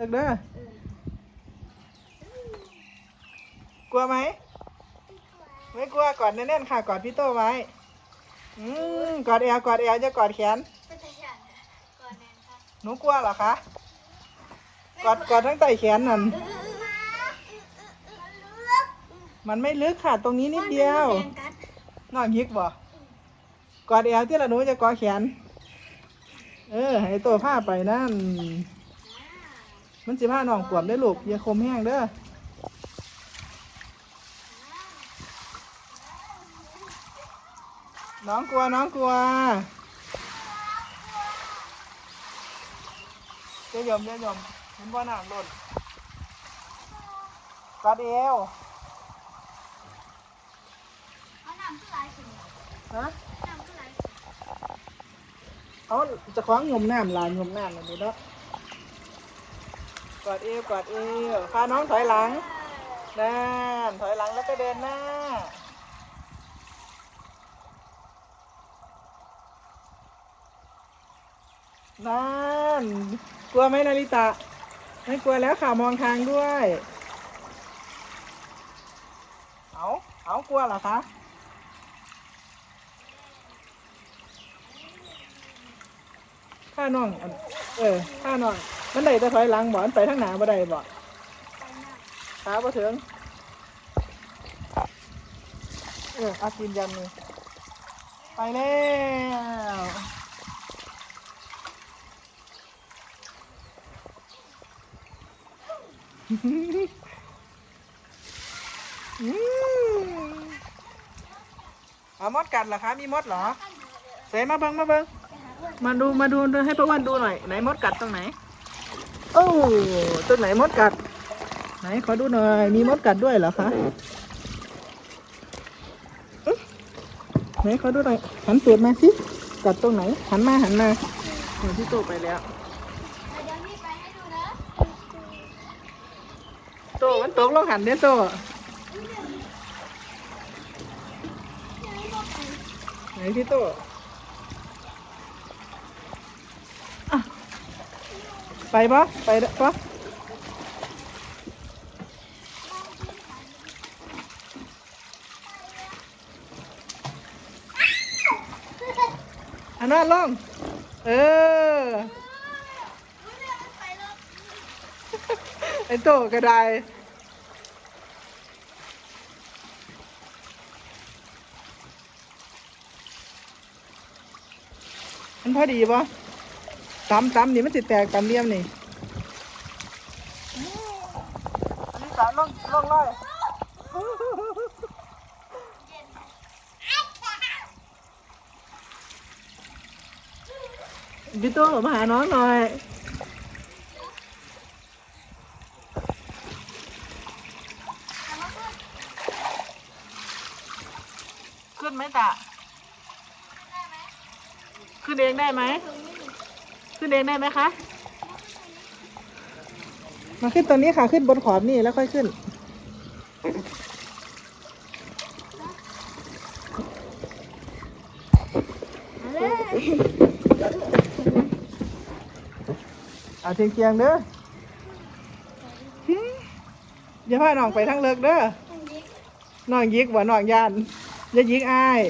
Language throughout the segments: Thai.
เลิกเด้อกลัวไหม ไม่กลัวกอดแน่นๆค่ะกอดพี่โตไว้ อืมกอดแอวกอดแอวจะกอดแขนนตาหยาดก่อนแนนครับหนูกลัวเหรอคะกอดกอดทั้งไต่แขนนั่นมันไม่ลึกค่ะ ตรงนี้นิดเดียวน้องยิกบ่กอดแอวที่ละหนูจะกอดแขน เออ ให้โตผ้าไปนั่น มันสิผ้าน้องขวบได้อลูกอย่าคมแห้งเด้อน้องกลัว น้องกลัวเจะยมเจะยมเห็นว่าน้ำหล่นกอดเอวเอาน้ำขึ้นไหลขึ้นฮะน้ำขึ้นไหลเอาจะคล้องงมน้ำลายงมน้ำมันดูเนาะก อดเอวกอดเอวพาน้องถอยหลังนั่นถอยหลังแล้วก็เดินหน้านั่นกลัวไหมนาริตะ ไม่กลัวแล้วค่ะมองทางด้วย เอาเอากลัวเหรอคะข้าน้อง เออข้าน้อง มันได้แต่ถอยหลังบ่มันไปทางหน้าบ่ได้บ่ขาบ่ถึงเอออากินยันเลยไปแล้วอืมเอามดกัดเหรอคะมีมดเหรอเสมาเบิงมาเบิงมาดูมาดูให้ป้าวันดูหน่อยไหนมดกัดตรงไหน โอ้ตรงไหนมดกัด ไหนขอดูหน่อย มีมดกัดด้วยเหรอคะอึ๊ะไหนขอดูหน่อยหันตูดมาสิกัดตรงไหน หันมาหันมาเดี๋ยวพี่โตไปแล้วโตมันตกลงหันเนี่ยโตไหนพี่โตอะ ไปปะไปเด้อปะอันนั้นลง เออ ไอ้โตก็ได้มันพอดีปะ ตำตำนี่มันสิแตกตำเลี่ยมนี่อันนี้สารล่องล่องลอยพี่โตมาหาน้องหน่อยขึ้นไหมตะขึ้นเองได้ไหม ขึ้นเองได้ไหมคะ มาขึ้นตรงนี้ค่ะ ขึ้นบนขอบนี่แล้วค่อยขึ้น เอาเทียงเทียงเด้ออย่าพาน้องไปทั้งเลิกเด้อน้องยิกบ่น้องยานอย่ายิกอาย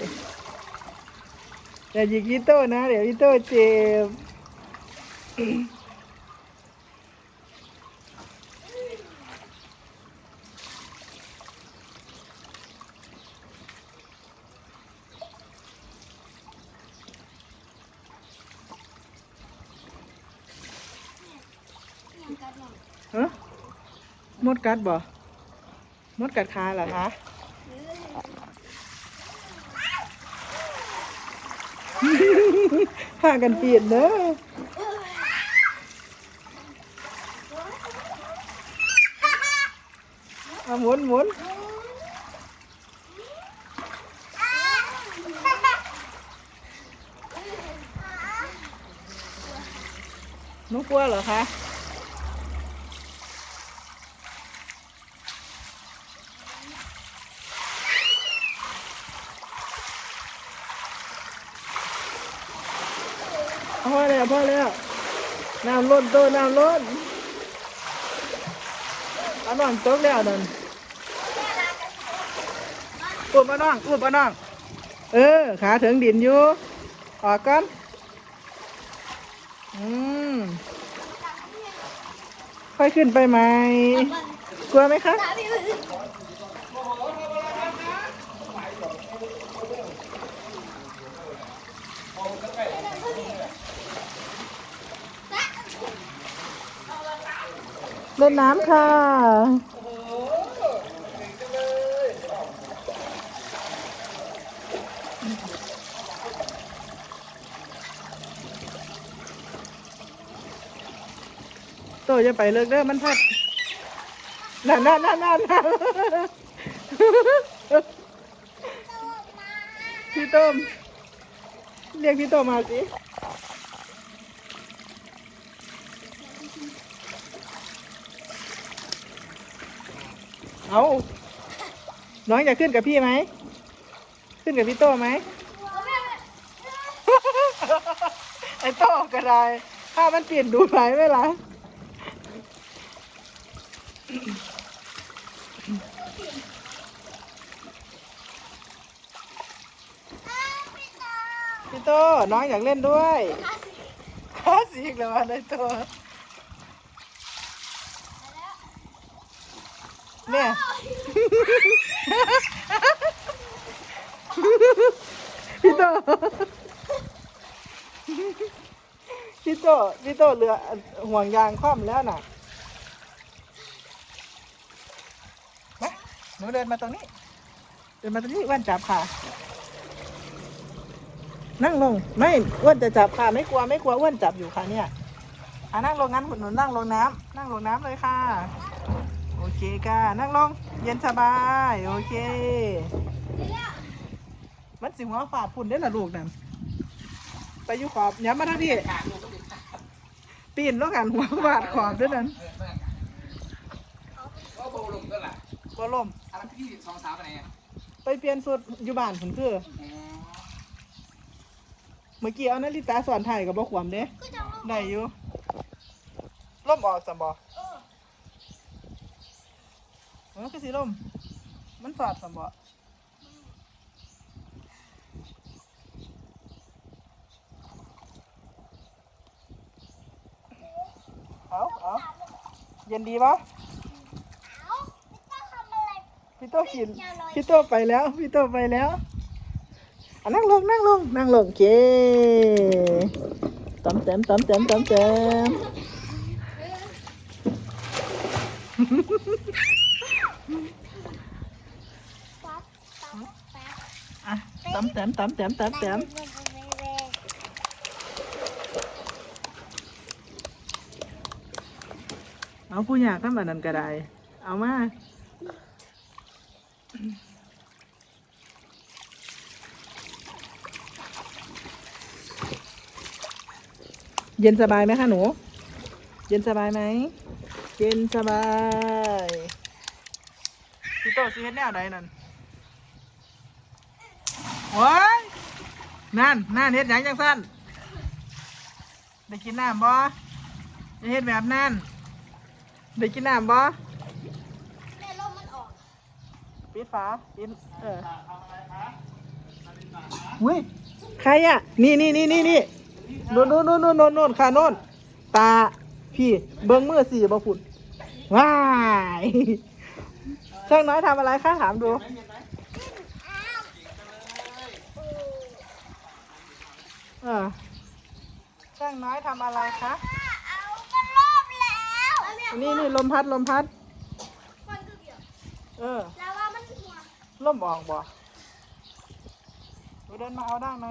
อย่ายิกยีโต้นะ เดี๋ยวยีโต้เจ็บ ฮะมดกัดบ่มดกัดขาเหรอคะพากันเปลี่ยนเด้อเอา หมุนหมุนหนุกลัวเหรอคะพอแล้วพอแล้วน้ำล้นโตน้ำล้นอาน้องตกแล้วนั่น อุบเอาน้องอุบเอาน้อง เออ ขาถึงดินอยู่ออกก่อนอืมค่อยขึ้นไปไหมกลัวไหมคะเล่นน้ำค่ะ โตจะไปเลิกเด้อมันพัดนั่นนั่นนั่นนั่นนั่นพี่ต้ม เรียกพี่ต้มมาสิเอาน้องอยากขึ้นกับพี่ไหม ขึ้นกับพี่โต้ไหม ไอ้โต้ก็ได้ถ้ามันเปลี่ยนดูไหลไหมล่ะ พี่โตน้องอยากเล่นด้วยข้าสีกแล้วไอ้โต้เนี่ยพี่โตพี่โตพี่โตเรือห่วงยางคว่ำแล้วน่ะมา หนูเดินมาตรงนี้ เดินมาตรงนี้อ้วนจับค่ะนั่งลง ไม่อ้วนจะจับค่ะไม่กลัวไม่กลัวอ้วนจับอยู่ค่ะเนี่ยอะนั่งลงงั้นหนูนั่งลงน้ำนั่งลงน้ำเลยค่ะ โอเคค่ะนั่งลง เย็นสบาย โอเค มันสิหัวฝาดพุ่นได้อละลูกนั่นไปอยู่ขอบย้ำมาท่างพี่ปีนแล้วกันหัวฝาดขอบด้วยนั่นก็โบลงก็ล่ะบ่ล่มอะไร พี่สองสาวไปไหนอะไปเปลี่ยนสุดอยู่บ้านผมคือเมื่อกี้เอานาฬิตาสอนไทยกับบ่ขวมเด้ได้อยู่ล่มออกสัมบ่เออคือสิล่ม มันสอดสัมบ่เอาเอาเย็นดีปะ พี่โตกิน พี่โตไปแล้ว พี่โตไปแล้วอะนั่งลงนั่งลงนั่งลงเคตอมแต้มตอมแต้มตอมแต้มอะตอมแต้มตอมแต้มตอมแต้มเอาผู้อยากทำแบบนั้นก็ได้ เอามา เย็นสบายไหมคะหนู เย็นสบายไหม เย็นสบายพี่โตซีเฮ็ดแนวใดนั่นโอ้ยนั่นนั่นเฮ็ดหยังจังสั้นได้กินน้ำบ่ได้เฮ็ดแบบนั้นได้กินน้ำบ่ แม่ลมมันออก ปิดฝาปิดเออเฮ้ยใครอะ นี่นี่นี่นี่นี่โน่นโน่นโน่นโน่นโน่นโน่นค่ะโน่นตาพี่เบิ้งมือสี่บ่พุ่นว้ายช่างน้อยทำอะไรคะถามดูเออช่างน้อยทำอะไรคะเอามันรอบแล้วเนี่ยนี่นี่ลมพัดลมพัดมันคือเดียวเออแล้วว่ามันหัวลมออกบ่เดินมาเอาได้ไหม